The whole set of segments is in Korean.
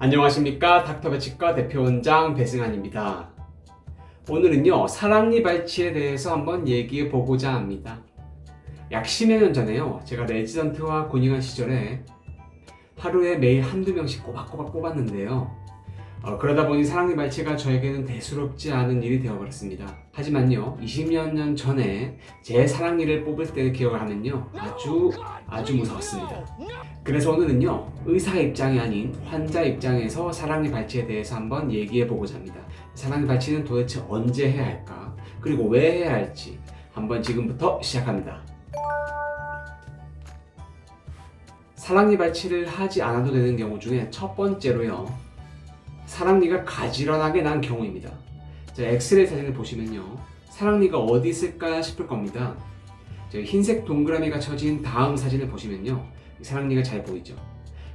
안녕하십니까 닥터배치과 대표 원장 배승환입니다. 오늘은요 사랑니 발치에 대해서 한번 얘기해 보고자 합니다. 약 10여 년 전에요 제가 레지던트와 군의관 시절에 하루에 매일 한두 명씩 꼬박꼬박 뽑았는데요. 어, 그러다 보니 사랑니 발치가 저에게는 대수롭지 않은 일이 되어버렸습니다. 하지만요 20여 년 전에 제 사랑니를 뽑을 때의 기억을 하면요 아주 아주 무서웠습니다. 그래서 오늘은요 의사 입장이 아닌 환자 입장에서 사랑니 발치에 대해서 한번 얘기해 보고자 합니다. 사랑니 발치는 도대체 언제 해야 할까? 그리고 왜 해야 할지 한번 지금부터 시작합니다. 사랑니 발치를 하지 않아도 되는 경우 중에 첫 번째로요. 사랑니가 가지런하게 난 경우입니다. 자, 엑스레이 사진을 보시면요. 사랑니가 어디 있을까 싶을 겁니다. 저 흰색 동그라미가 쳐진 다음 사진을 보시면요. 이 사랑니가 잘 보이죠.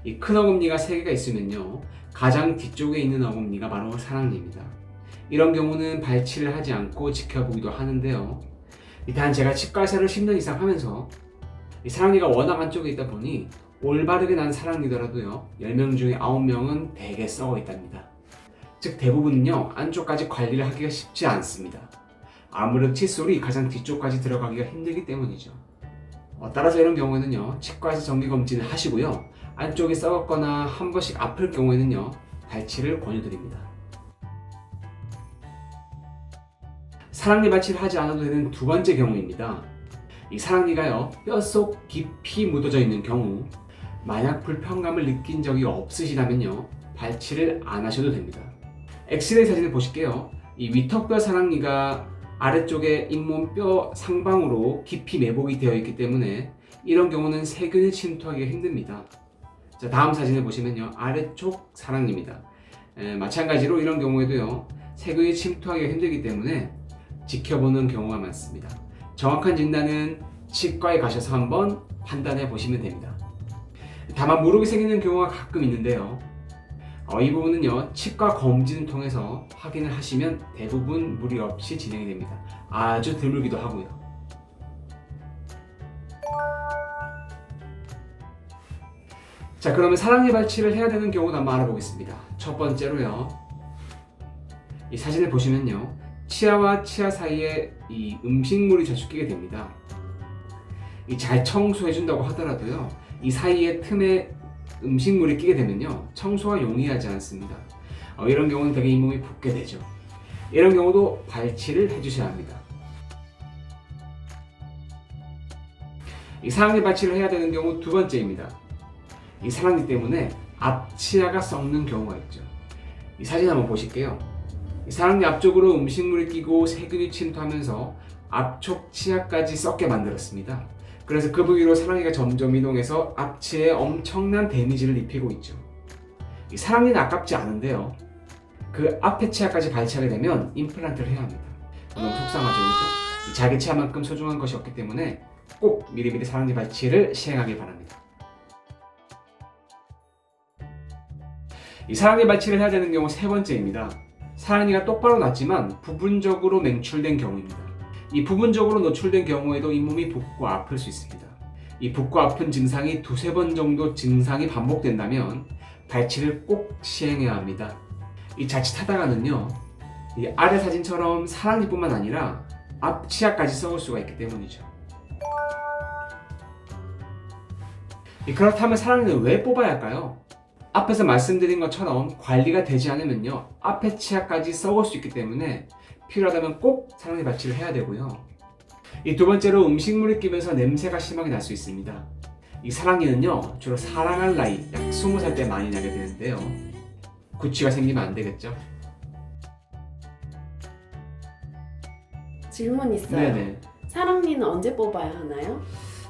이 큰 어금니가 3개가 있으면요. 가장 뒤쪽에 있는 어금니가 바로 사랑니입니다. 이런 경우는 발치를 하지 않고 지켜보기도 하는데요. 단 제가 치과의사를 10년 이상 하면서 이 사랑니가 워낙 안쪽에 있다 보니 올바르게 난 사랑니더라도요. 10명 중에 9명은 대개 썩어 있답니다. 즉 대부분은요. 안쪽까지 관리를 하기가 쉽지 않습니다. 아무래도 칫솔이 가장 뒤쪽까지 들어가기가 힘들기 때문이죠. 어, 따라서 이런 경우에는요 치과에서 정기 검진을 하시고요 안쪽이 썩었거나 한 번씩 아플 경우에는요 발치를 권유드립니다. 사랑니 발치를 하지 않아도 되는 두 번째 경우입니다. 이 사랑니가요 뼛속 깊이 묻어져 있는 경우 만약 불편감을 느낀 적이 없으시다면요 발치를 안 하셔도 됩니다. 엑스레이 사진을 보실게요. 이 위턱뼈 사랑니가 아래쪽에 잇몸 뼈 상방으로 깊이 매복이 되어 있기 때문에 이런 경우는 세균이 침투하기가 힘듭니다. 자, 다음 사진을 보시면요. 아래쪽 사랑니입니다. 에, 마찬가지로 이런 경우에도요. 세균이 침투하기가 힘들기 때문에 지켜보는 경우가 많습니다. 정확한 진단은 치과에 가셔서 한번 판단해 보시면 됩니다. 다만 무릎이 생기는 경우가 가끔 있는데요. 어, 이 부분은요 치과 검진을 통해서 확인을 하시면 대부분 무리 없이 진행이 됩니다. 아주 드물기도 하고요. 자 그러면 사랑니 발치를 해야 되는 경우도 한번 알아보겠습니다. 첫 번째로요. 이 사진을 보시면요. 치아와 치아 사이에 이 음식물이 저축되게 됩니다. 이 잘 청소해준다고 하더라도요. 이 사이에 틈에 음식물이 끼게 되면요 청소가 용이하지 않습니다. 어, 이런 경우는 되게 잇몸이 붓게 되죠. 이런 경우도 발치를 해주셔야 합니다. 이 사랑니 발치를 해야 되는 경우 두 번째입니다. 이 사랑니 때문에 앞치아가 썩는 경우가 있죠. 이 사진 한번 보실게요. 이 사랑니 앞쪽으로 음식물이 끼고 세균이 침투하면서 앞쪽 치아까지 썩게 만들었습니다. 그래서 그 부위로 사랑니가 점점 이동해서 앞치에 엄청난 데미지를 입히고 있죠. 이 사랑니는 아깝지 않은데요. 그 앞에 치아까지 발치하게 되면 임플란트를 해야 합니다. 너무 속상하죠? 이 자기 치아만큼 소중한 것이 없기 때문에 꼭 미리미리 사랑니 발치를 시행하길 바랍니다. 이 사랑니 발치를 해야 되는 경우 세 번째입니다. 사랑니가 똑바로 났지만 부분적으로 맹출된 경우입니다. 이 부분적으로 노출된 경우에도 잇몸이 붓고 아플 수 있습니다. 이 붓고 아픈 증상이 두세 번 정도 증상이 반복된다면 발치를 꼭 시행해야 합니다. 이 자칫하다가는요, 이 아래 사진처럼 사랑니뿐만 아니라 앞치아까지 썩을 수가 있기 때문이죠. 이 그렇다면 사랑니는 왜 뽑아야 할까요? 앞에서 말씀드린 것처럼 관리가 되지 않으면요, 앞에 치아까지 썩을 수 있기 때문에 필요하다면 꼭 사랑니 발치를 해야 되고요. 이 두 번째로 음식물이 끼면서 냄새가 심하게 날 수 있습니다. 이 사랑니는요 주로 사랑할 나이 약 20살 때 많이 나게 되는데요. 구취가 생기면 안 되겠죠? 질문 있어요. 네네. 사랑니는 언제 뽑아야 하나요?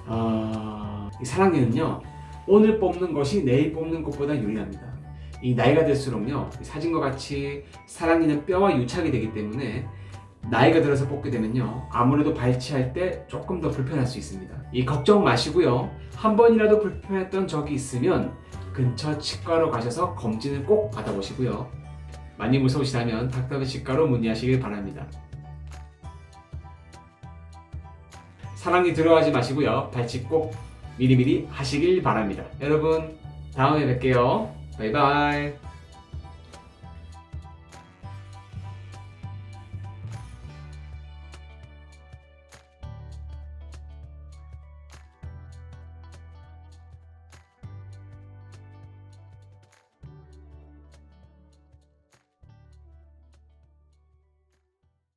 아, 이 사랑니는요 오늘 뽑는 것이 내일 뽑는 것보다 유리합니다. 이 나이가 들수록요 이 사진과 같이 사랑니는 뼈와 유착이 되기 때문에 나이가 들어서 뽑게 되면요 아무래도 발치할 때 조금 더 불편할 수 있습니다. 이 걱정 마시고요 한 번이라도 불편했던 적이 있으면 근처 치과로 가셔서 검진을 꼭 받아보시고요 많이 무서우시다면 닥터베 치과로 문의하시길 바랍니다. 사랑니 들어가지 마시고요 발치 꼭 미리미리 하시길 바랍니다. 여러분 다음에 뵐게요. 바이바이.